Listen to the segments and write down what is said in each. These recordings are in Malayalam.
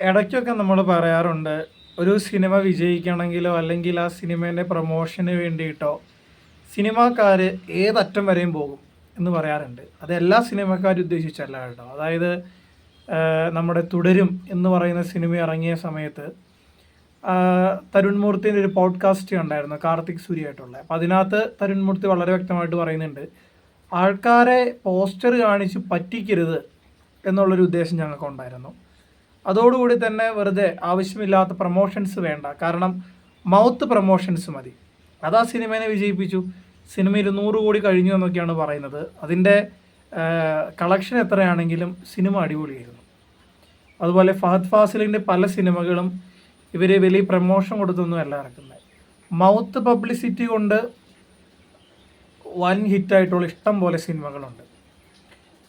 ഇടയ്ക്കൊക്കെ നമ്മൾ പറയാറുണ്ട് ഒരു സിനിമ വിജയിക്കണമെങ്കിലോ അല്ലെങ്കിൽ ആ സിനിമേന്റെ പ്രൊമോഷന് വേണ്ടിയിട്ടോ സിനിമാക്കാർ ഏതറ്റം വരെയും പോകും എന്ന് പറയാറുണ്ട്. അത് എല്ലാ സിനിമക്കാരും ഉദ്ദേശിച്ചല്ല കേട്ടോ. അതായത് നമ്മുടെ തുടരും എന്ന് പറയുന്ന സിനിമ ഇറങ്ങിയ സമയത്ത് തരുൺമൂർത്തിന്റെ തരുൺ മൂർത്തിന്റെ ഒരു പോഡ്കാസ്റ്റ് ഉണ്ടായിരുന്നു കാർത്തിക് സൂര്യയായിട്ടുള്ള. അപ്പം അതിനകത്ത് തരുൺ മൂർത്തി വളരെ വ്യക്തമായിട്ട് പറയുന്നുണ്ട് ആൾക്കാരെ പോസ്റ്റർ കാണിച്ച് പറ്റിക്കരുത് എന്നുള്ളൊരു ഉദ്ദേശം ഞങ്ങൾക്കുണ്ടായിരുന്നു. അതോടുകൂടി തന്നെ വെറുതെ ആവശ്യമില്ലാത്ത പ്രൊമോഷൻസ് വേണ്ട. കാരണം മൗത്ത് പ്രൊമോഷൻസ് മതി. അതാ സിനിമേനെ വിജയിപ്പിച്ചു. സിനിമ ഇരുന്നൂറ് കോടി കഴിഞ്ഞു എന്നൊക്കെയാണ് പറയുന്നത്. അതിന്റെ കളക്ഷൻ എത്രയാണെങ്കിലും സിനിമ അടിപൊളിയായിരുന്നു. അതുപോലെ ഫഹദ് ഫാസിലിന്റെ പല സിനിമകളും ഇവർ വലിയ പ്രമോഷൻ കൊടുത്തൊന്നുമല്ല ഇറക്കുന്നത് മൗത്ത് പബ്ലിസിറ്റി കൊണ്ട് വൻ ഹിറ്റായിട്ടുള്ള ഇഷ്ടം പോലെ സിനിമകളുണ്ട്.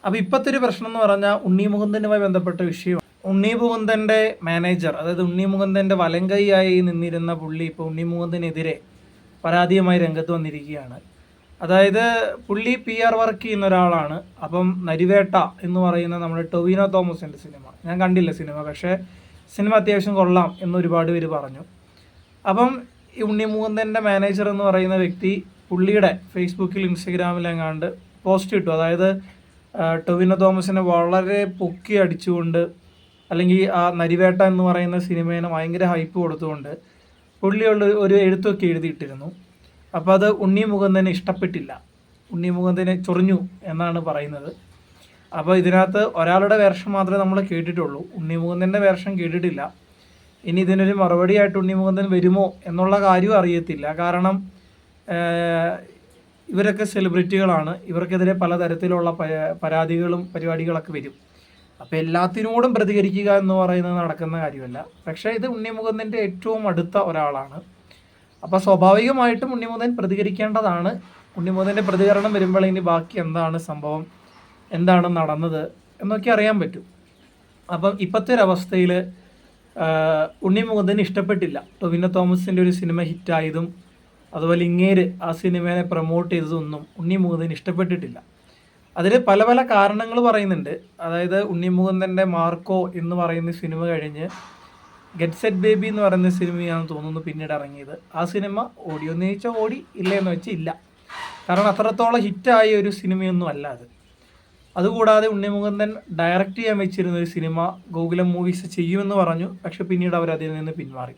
അപ്പോൾ ഇപ്പോഴത്തെ ഒരു പ്രശ്നം എന്ന് പറഞ്ഞാൽ ഉണ്ണി മുകുന്ദനുമായി ബന്ധപ്പെട്ട വിഷയം ഉണ്ണി മുകുന്ദന്റെ മാനേജർ അതായത് ഉണ്ണി മുകുന്ദന്റെ വലങ്കൈയായി നിന്നിരുന്ന പുള്ളി ഇപ്പോൾ ഉണ്ണി മുകുന്ദനെതിരെ പരാതിയുമായി രംഗത്ത് വന്നിരിക്കുകയാണ്. അതായത് പുള്ളി പി ആർ വർക്ക് ചെയ്യുന്ന ഒരാളാണ്. അപ്പം നരിവേട്ട എന്ന് പറയുന്ന നമ്മുടെ ടൊവിനോ തോമസിന്റെ സിനിമ. ഞാൻ കണ്ടില്ല സിനിമ പക്ഷേ സിനിമ അത്യാവശ്യം കൊള്ളാം എന്ന് ഒരുപാട് പേര് പറഞ്ഞു. അപ്പം ഈ ഉണ്ണി മുകുന്ദന്റെ മാനേജർ എന്ന് പറയുന്ന വ്യക്തി പുള്ളിയുടെ ഫേസ്ബുക്കിൽ ഇൻസ്റ്റഗ്രാമിൽ എങ്ങാണ്ട് പോസ്റ്റ് ഇട്ടു. അതായത് ടൊവിനോ തോമസിനെ വളരെ പൊക്കി അടിച്ചുകൊണ്ട് അല്ലെങ്കിൽ ആ നരിവേട്ട എന്ന് പറയുന്ന സിനിമേനെ ഭയങ്കര ഹൈപ്പ് കൊടുത്തുകൊണ്ട് പുള്ളിയുള്ള ഒരു എഴുത്തൊക്കെ എഴുതിയിട്ടിരുന്നു. അപ്പോൾ അത് ഉണ്ണി മുകുന്ദന് ഇഷ്ടപ്പെട്ടില്ല. ഉണ്ണി മുകുന്ദനെ ചൊറിഞ്ഞു എന്നാണ് പറയുന്നത്. അപ്പോൾ ഇതിനകത്ത് ഒരാളുടെ വേർഷൻ മാത്രമേ നമ്മൾ കേട്ടിട്ടുള്ളൂ. ഉണ്ണി മുകുന്ദന്റെ വേർഷൻ കേട്ടിട്ടില്ല. ഇനി ഇതിനൊരു മറുപടിയായിട്ട് ഉണ്ണി മുകുന്ദൻ വരുമോ എന്നുള്ള കാര്യവും അറിയത്തില്ല. കാരണം ഇവരൊക്കെ സെലിബ്രിറ്റികളാണ് ഇവർക്കെതിരെ പലതരത്തിലുള്ള പരാതികളും പരിപാടികളൊക്കെ വരും. അപ്പോൾ എല്ലാത്തിനോടും പ്രതികരിക്കുക എന്ന് പറയുന്നത് നടക്കുന്ന കാര്യമല്ല. പക്ഷേ ഇത് ഉണ്ണി മുകുന്ദന്റെ ഏറ്റവും അടുത്ത ഒരാളാണ്. അപ്പോൾ സ്വാഭാവികമായിട്ടും ഉണ്ണിമുതൻ പ്രതികരിക്കേണ്ടതാണ്. ഉണ്ണിമുതന്റെ പ്രതികരണം വരുമ്പോൾ ഇനി ബാക്കി എന്താണ് സംഭവം? എന്താണ് നടന്നത്? എന്നൊക്കെ അറിയാൻ പറ്റും. അപ്പം ഇപ്പോഴത്തെ ഒരവസ്ഥയിൽ ഉണ്ണി ഉണ്ണിമുകുന്ദന് ഇഷ്ടപ്പെട്ടില്ല. ടൊവിനോ തോമസിന്റെ ഒരു സിനിമ ഹിറ്റായതും അതുപോലെ ഇങ്ങേര് ആ സിനിമയെ പ്രൊമോട്ട് ചെയ്തതൊന്നും ഉണ്ണിമുകുന്ദന് ഇഷ്ടപ്പെട്ടിട്ടില്ല. അതിൽ പല പല കാരണങ്ങൾ പറയുന്നുണ്ട്. അതായത് ഉണ്ണിമുകുന്ദന്റെ മാർക്കോ എന്ന് പറയുന്ന സിനിമ കഴിഞ്ഞ് ഗെറ്റ് സെറ്റ് ബേബി എന്ന് പറയുന്ന സിനിമയാണെന്ന് തോന്നുന്നു പിന്നീട് ഇറങ്ങിയത്. ആ സിനിമ ഓടിയോന്ന് ചോദിച്ചാൽ ഓടി ഇല്ലയെന്ന് വെച്ചാൽ ഇല്ല. കാരണം അത്രത്തോളം ഹിറ്റായ ഒരു സിനിമയൊന്നും അല്ല അത്. അതുകൂടാതെ ഉണ്ണിമുകുന്ദൻ ഡയറക്റ്റ് ചെയ്യാൻ വെച്ചിരുന്ന ഒരു സിനിമ ഗോകുലം മൂവീസ് ചെയ്യുമെന്ന് പറഞ്ഞു. പക്ഷെ പിന്നീട് അവർ അതിൽ നിന്ന് പിന്മാറി.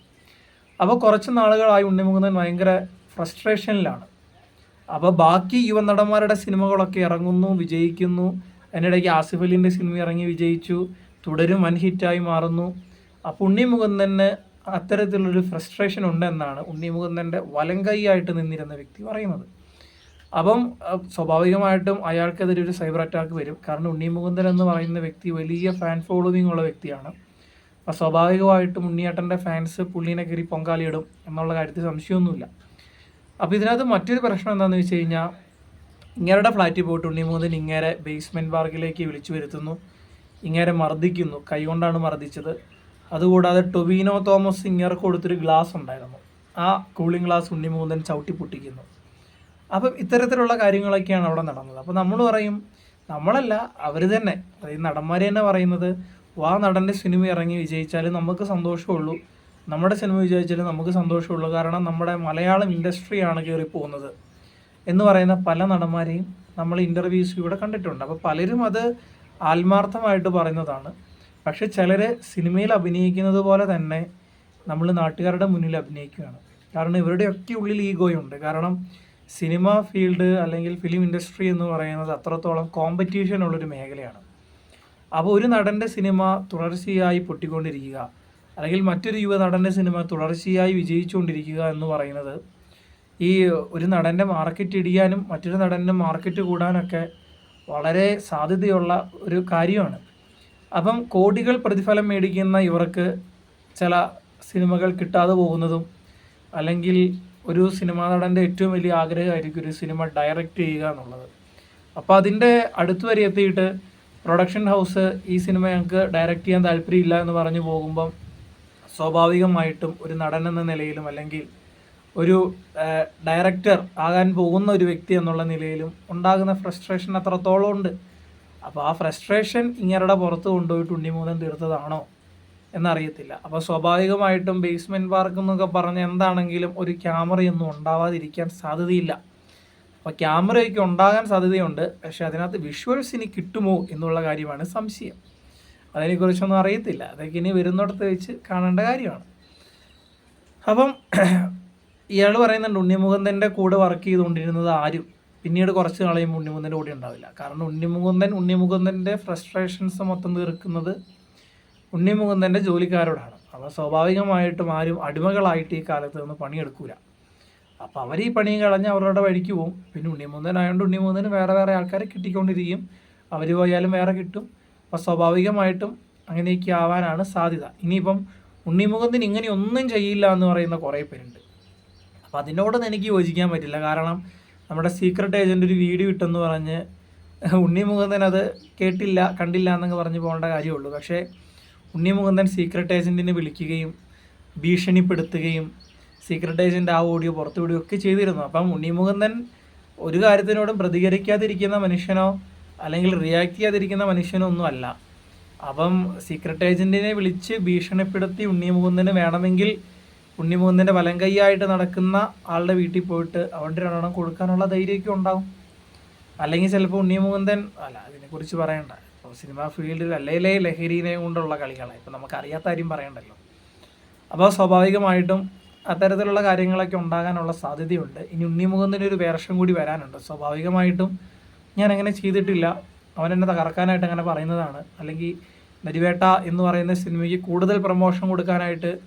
അപ്പോൾ കുറച്ച് നാളുകളായി ഉണ്ണിമുകുന്ദൻ ഭയങ്കര ഫ്രസ്ട്രേഷനിലാണ് അപ്പോൾ ബാക്കി യുവനടന്മാരുടെ സിനിമകളൊക്കെ ഇറങ്ങുന്നു വിജയിക്കുന്നു. അതിനിടയ്ക്ക് ആസിഫ് അലിന്റെ സിനിമ ഇറങ്ങി വിജയിച്ചു. തുടരും വൻ ഹിറ്റായി മാറുന്നു. അപ്പോൾ ഉണ്ണി മുകുന്ദന് അത്തരത്തിലുള്ളൊരു ഫ്രസ്ട്രേഷൻ ഉണ്ടെന്നാണ് ഉണ്ണി മുകുന്ദന്റെ വലങ്കൈയായിട്ട് നിന്നിരുന്ന വ്യക്തി പറയുന്നത്. അപ്പം സ്വാഭാവികമായിട്ടും അയാൾക്കെതിരെ ഒരു സൈബർ അറ്റാക്ക് വരും. കാരണം ഉണ്ണി മുകുന്ദൻ എന്ന് പറയുന്ന വ്യക്തി വലിയ ഫാൻ ഫോളോവിങ് ഉള്ള വ്യക്തിയാണ്. അപ്പോൾ സ്വാഭാവികമായിട്ടും ഉണ്ണിയേട്ടന്റെ ഫാൻസ് പുള്ളീനെ കയറി പൊങ്കാലിയിടും എന്നുള്ള കാര്യത്തിൽ സംശയമൊന്നുമില്ല. അപ്പോൾ ഇതിനകത്ത് മറ്റൊരു പ്രശ്നം എന്താണെന്ന് വെച്ച് കഴിഞ്ഞാൽ ഇങ്ങേരുടെ ഫ്ലാറ്റിൽ പോയിട്ട് ഉണ്ണി മുതൽ ഇങ്ങേരെ ബേസ്മെന്റ് പാർക്കിലേക്ക് വിളിച്ചു വരുത്തുന്നു. ഇങ്ങേരെ മർദ്ദിക്കുന്നു. കൈകൊണ്ടാണ് മർദ്ദിച്ചത്. അതുകൂടാതെ ടൊവിനോ തോമസ് ഇങ്ങേർക്ക് കൊടുത്തൊരു ഗ്ലാസ് ഉണ്ടായിരുന്നു. ആ കൂളിംഗ് ഗ്ലാസ് ഉണ്ണി ഉണ്ണിമുകുന്ദൻ ചവിട്ടി പൊട്ടിക്കുന്നു. അപ്പം ഇത്തരത്തിലുള്ള കാര്യങ്ങളൊക്കെയാണ് അവിടെ നടന്നത്. അപ്പോൾ നമ്മൾ പറയും നമ്മളല്ല അവർ തന്നെ. അതായത് നടന്മാർ തന്നെ പറയുന്നത് വാ നടന്റെ സിനിമ ഇറങ്ങി വിജയിച്ചാൽ നമുക്ക് സന്തോഷമുള്ളൂ. നമ്മുടെ സിനിമ വിചാരിച്ചാലും നമുക്ക് സന്തോഷമുള്ളൂ. കാരണം നമ്മുടെ മലയാളം ഇൻഡസ്ട്രിയാണ് കയറി പോകുന്നത്. എന്ന് പറയുന്ന പല നടന്മാരെയും നമ്മൾ ഇന്റർവ്യൂസിലൂടെ കണ്ടിട്ടുണ്ട്. അപ്പോൾ പലരും അത് ആത്മാർത്ഥമായിട്ട് പറയുന്നതാണ്. പക്ഷെ ചിലർ സിനിമയിൽ അഭിനയിക്കുന്നത് പോലെ തന്നെ നമ്മൾ നാട്ടുകാരുടെ മുന്നിൽ അഭിനയിക്കുകയാണ്. കാരണം ഇവരുടെയൊക്കെ ഉള്ളിൽ ഈഗോയുണ്ട് കാരണം സിനിമ ഫീൽഡ് അല്ലെങ്കിൽ ഫിലിം ഇൻഡസ്ട്രി എന്ന് പറയുന്നത് അത്രത്തോളം കോമ്പറ്റീഷൻ ഉള്ളൊരു മേഖലയാണ്. അപ്പോൾ ഒരു നടന്റെ സിനിമ തുടർച്ചയായി പൊട്ടിക്കൊണ്ടിരിക്കുക അല്ലെങ്കിൽ മറ്റൊരു യുവ നടന്റെ സിനിമ തുടർച്ചയായി വിജയിച്ചുകൊണ്ടിരിക്കുക എന്ന് പറയുന്നത് ഈ ഒരു നടന്റെ മാർക്കറ്റ് ഇടിയാനും മറ്റൊരു നടന്റെ മാർക്കറ്റ് കൂടാനൊക്കെ വളരെ സാധ്യതയുള്ള ഒരു കാര്യമാണ്. അപ്പം കോടികൾ പ്രതിഫലം മേടിക്കുന്ന ഇവർക്ക് ചില സിനിമകൾ കിട്ടാതെ പോകുന്നതും അല്ലെങ്കിൽ ഒരു സിനിമാ നടന്റെ ഏറ്റവും വലിയ ആഗ്രഹമായിരിക്കും ഒരു സിനിമ ഡയറക്റ്റ് ചെയ്യുക എന്നുള്ളത്. അപ്പോൾ അതിന്റെ അടുത്ത് വരെ എത്തിയിട്ട് പ്രൊഡക്ഷൻ ഹൗസ് ഈ സിനിമ ഞങ്ങൾക്ക് ഡയറക്റ്റ് ചെയ്യാൻ താല്പര്യമില്ല എന്ന് പറഞ്ഞു പോകുമ്പം സ്വാഭാവികമായിട്ടും ഒരു നടൻ എന്ന നിലയിലും അല്ലെങ്കിൽ ഒരു ഡയറക്ടർ ആകാൻ പോകുന്ന ഒരു വ്യക്തി എന്നുള്ള നിലയിലും ഉണ്ടാകുന്ന ഫ്രസ്ട്രേഷൻ അത്രത്തോളം ഉണ്ട്. അപ്പോൾ ആ ഫ്രസ്ട്രേഷൻ ഇങ്ങരുടെ പുറത്ത് കൊണ്ടുപോയിട്ട് ഉണ്ണിമൂലം തീർത്തതാണോ എന്നറിയത്തില്ല. അപ്പോൾ സ്വാഭാവികമായിട്ടും ബേസ്മെന്റ് പാർക്ക് എന്നൊക്കെ പറഞ്ഞ് എന്താണെങ്കിലും ഒരു ക്യാമറയൊന്നും ഉണ്ടാവാതിരിക്കാൻ സാധ്യതയില്ല. അപ്പോൾ ക്യാമറയൊക്കെ ഉണ്ടാകാൻ സാധ്യതയുണ്ട്. പക്ഷേ അതിനകത്ത് വിഷ്വൽസ് ഇനി കിട്ടുമോ എന്നുള്ള കാര്യമാണ് സംശയം. അതിനെക്കുറിച്ചൊന്നും അറിയത്തില്ല. അതൊക്കെ ഇനി വരുന്നിടത്ത് വെച്ച് കാണേണ്ട കാര്യമാണ്. അപ്പം ഇയാൾ പറയുന്നുണ്ട് ഉണ്ണിമുകുന്ദന്റെ കൂടെ വർക്ക് ചെയ്തുകൊണ്ടിരുന്നത് ആരും. പിന്നീട് കുറച്ച് നാളെയും ഉണ്ണിമുകുന്ദന്റെ കൂടെ ഉണ്ടാവില്ല. കാരണം ഉണ്ണിമുകുന്ദൻ ഉണ്ണിമുകുന്ദന്റെ ഫ്രസ്ട്രേഷൻസ് മൊത്തം തീർക്കുന്നത് ഉണ്ണിമുകുന്ദന്റെ ജോലിക്കാരോടാണ്. അപ്പോൾ സ്വാഭാവികമായിട്ടും ആരും അടിമകളായിട്ട് ഈ കാലത്ത് നിന്ന് പണിയെടുക്കൂല. അപ്പോൾ അവർ ഈ പണിയും കളഞ്ഞ് അവരുടെ വഴിക്ക് പോകും പിന്നെ ഉണ്ണിമുകുന്ദൻ ആയതുകൊണ്ട് ഉണ്ണിമുകുന്ദന് വേറെ വേറെ ആൾക്കാരെ കിട്ടിക്കൊണ്ടിരിക്കും. അവർ പോയാലും വേറെ കിട്ടും. അപ്പോൾ സ്വാഭാവികമായിട്ടും അങ്ങനെയൊക്കെ ആവാനാണ് സാധ്യത. ഇനിയിപ്പം ഉണ്ണിമുഖത്തിന് ഇങ്ങനെ ഒന്നും ചെയ്യില്ല എന്ന് പറയുന്ന കുറേ പേരുണ്ട്. അപ്പോൾ അതിനോടൊന്നും എനിക്ക് യോജിക്കാൻ പറ്റില്ല. കാരണം നമ്മുടെ സീക്രട്ട് ഏജന്റ് ഒരു വീഡിയോ ഇട്ടെന്ന് പറഞ്ഞ് ഉണ്ണിമുഖന്തൻ അത് കേട്ടില്ല കണ്ടില്ല എന്നൊക്കെ പറഞ്ഞ് പോകേണ്ട കാര്യമുള്ളൂ. പക്ഷേ ഉണ്ണിമുഖന്തൻ സീക്രട്ട് ഏജന്റിനെ വിളിക്കുകയും ഭീഷണിപ്പെടുത്തുകയും സീക്രട്ട് ഏജന്റ് ആ ഓഡിയോ പുറത്തു വിടുകയൊക്കെ ചെയ്തിരുന്നു. അപ്പം ഉണ്ണിമുഖന്തൻ ഒരു കാര്യത്തിനോടും പ്രതികരിക്കാതിരിക്കുന്ന മനുഷ്യനോ അല്ലെങ്കിൽ റിയാക്ട് ചെയ്യാതിരിക്കുന്ന മനുഷ്യനൊന്നും അല്ല. അപ്പം സീക്രട്ട് ഏജന്റിനെ വിളിച്ച് ഭീഷണിപ്പെടുത്തി ഉണ്ണിമുകുന്ദന് വേണമെങ്കിൽ ഉണ്ണിമുകുന്ദന്റെ വലം കൈയായിട്ട് നടക്കുന്ന ആളുടെ വീട്ടിൽ പോയിട്ട് അവന്റെ രണ്ടെണ്ണം കൊടുക്കാനുള്ള ധൈര്യമൊക്കെ ഉണ്ടാവും. അല്ലെങ്കിൽ ചിലപ്പോൾ ഉണ്ണിമുകുന്ദൻ അല്ല അതിനെക്കുറിച്ച് പറയണ്ട. ഇപ്പോൾ സിനിമാ ഫീൽഡിൽ അല്ലേലേ ലഹരിനെ കൊണ്ടുള്ള കളികളാണ് ഇപ്പം നമുക്കറിയാത്ത കാര്യം പറയണ്ടല്ലോ. അപ്പോൾ സ്വാഭാവികമായിട്ടും അത്തരത്തിലുള്ള കാര്യങ്ങളൊക്കെ ഉണ്ടാകാനുള്ള സാധ്യതയുണ്ട്. ഇനി ഉണ്ണിമുകുന്ദന്റെ ഒരു വേർഷം കൂടി വരാനുണ്ട്. സ്വാഭാവികമായിട്ടും ഞാൻ അങ്ങനെ ചെയ്തിട്ടില്ല. അവൻ എന്നെ തകർക്കാനായിട്ട് അങ്ങനെ പറയുന്നതാണ്. അല്ലെങ്കിൽ നരിവേട്ട എന്ന് പറയുന്ന സിനിമയ്ക്ക് കൂടുതൽ പ്രമോഷൻ കൊടുക്കാനായിട്ട്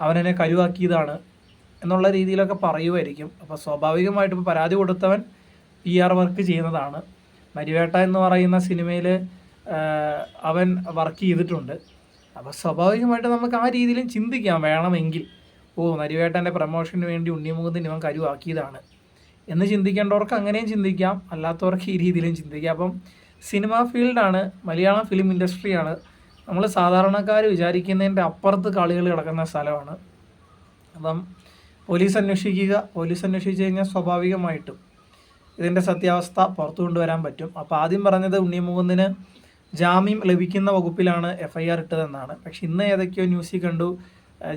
അവനെന്നെ കരുവാക്കിയതാണ് എന്നുള്ള രീതിയിലൊക്കെ പറയുമായിരിക്കും അപ്പോൾ സ്വാഭാവികമായിട്ട് ഇപ്പോൾ പരാതി കൊടുത്തവൻ പി ആർ വർക്ക് ചെയ്യുന്നതാണ്. നരിവേട്ട എന്ന് പറയുന്ന സിനിമയിൽ അവൻ വർക്ക് ചെയ്തിട്ടുണ്ട്. അപ്പോൾ സ്വാഭാവികമായിട്ട് നമുക്ക് ആ രീതിയിലും ചിന്തിക്കാം. വേണമെങ്കിൽ. ഓ നരിവേട്ടന്റെ പ്രമോഷന് വേണ്ടി ഉണ്ണിമുഖത്തിന് ഇവൻ കരുവാക്കിയതാണ്. എന്ന് ചിന്തിക്കേണ്ടവർക്ക് അങ്ങനെയും ചിന്തിക്കാം അല്ലാത്തവർക്ക് ഈ രീതിയിലും ചിന്തിക്കാം. അപ്പം സിനിമ ഫീൽഡാണ് മലയാളം ഫിലിം ഇൻഡസ്ട്രിയാണ്. നമ്മൾ സാധാരണക്കാർ വിചാരിക്കുന്നതിന്റെ അപ്പുറത്ത് കളികൾ കിടക്കുന്ന സ്ഥലമാണ്. അപ്പം പോലീസ് അന്വേഷിക്കുക പോലീസ് അന്വേഷിച്ച് കഴിഞ്ഞാൽ സ്വാഭാവികമായിട്ടും ഇതിന്റെ സത്യാവസ്ഥ പുറത്തു കൊണ്ടുവരാൻ പറ്റും. അപ്പോൾ ആദ്യം പറഞ്ഞത് ഉണ്ണിമുകുന്ദിന് ജാമ്യം ലഭിക്കുന്ന വകുപ്പിലാണ് എഫ് ഐ ആർ ഇട്ടതെന്നാണ്. പക്ഷെ ഇന്ന് ഏതൊക്കെയോ ന്യൂസിൽ കണ്ടു.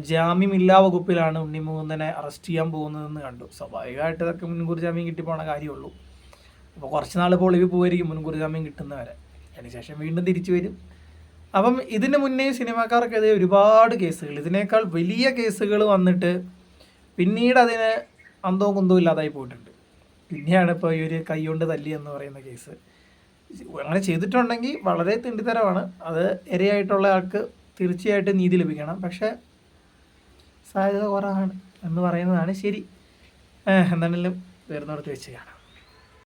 ജാമ്യമില്ലാ വകുപ്പിലാണ് ഉണ്ണിമുകുന്ദനെ അറസ്റ്റ് ചെയ്യാൻ പോകുന്നതെന്ന് കണ്ടു. സ്വാഭാവികമായിട്ട് ഇതൊക്കെ മുൻകൂർ ജാമ്യം കിട്ടി പോണ കാര്യമുള്ളൂ. അപ്പോൾ കുറച്ച് നാൾ ഇപ്പോൾ ഒളിവിൽ പോയിരിക്കും മുൻകൂർ ജാമ്യം കിട്ടുന്നവരെ അതിനുശേഷം വീണ്ടും തിരിച്ചു വരും. അപ്പം ഇതിന് മുന്നേ സിനിമാക്കാർക്കെതിരെ ഒരുപാട് കേസുകൾ. ഇതിനേക്കാൾ വലിയ കേസുകൾ വന്നിട്ട് പിന്നീട് അതിന് അന്തവും കുന്തവും ഇല്ലാതായി പോയിട്ടുണ്ട്. പിന്നെയാണ് ഇപ്പോൾ ഈ ഒരു കൈകൊണ്ട് തല്ലി എന്ന് പറയുന്ന കേസ്. അങ്ങനെ ചെയ്തിട്ടുണ്ടെങ്കിൽ വളരെ തിണ്ടിത്തരമാണ്. അത് ഇരയായിട്ടുള്ള ആൾക്ക് തീർച്ചയായിട്ടും നീതി ലഭിക്കണം. പക്ഷേ സാധ്യത കുറവാണ് എന്ന് പറയുന്നതാണ് ശരി. എന്താണെങ്കിലും വരുന്നിടത്ത് വെച്ച് കാണാം.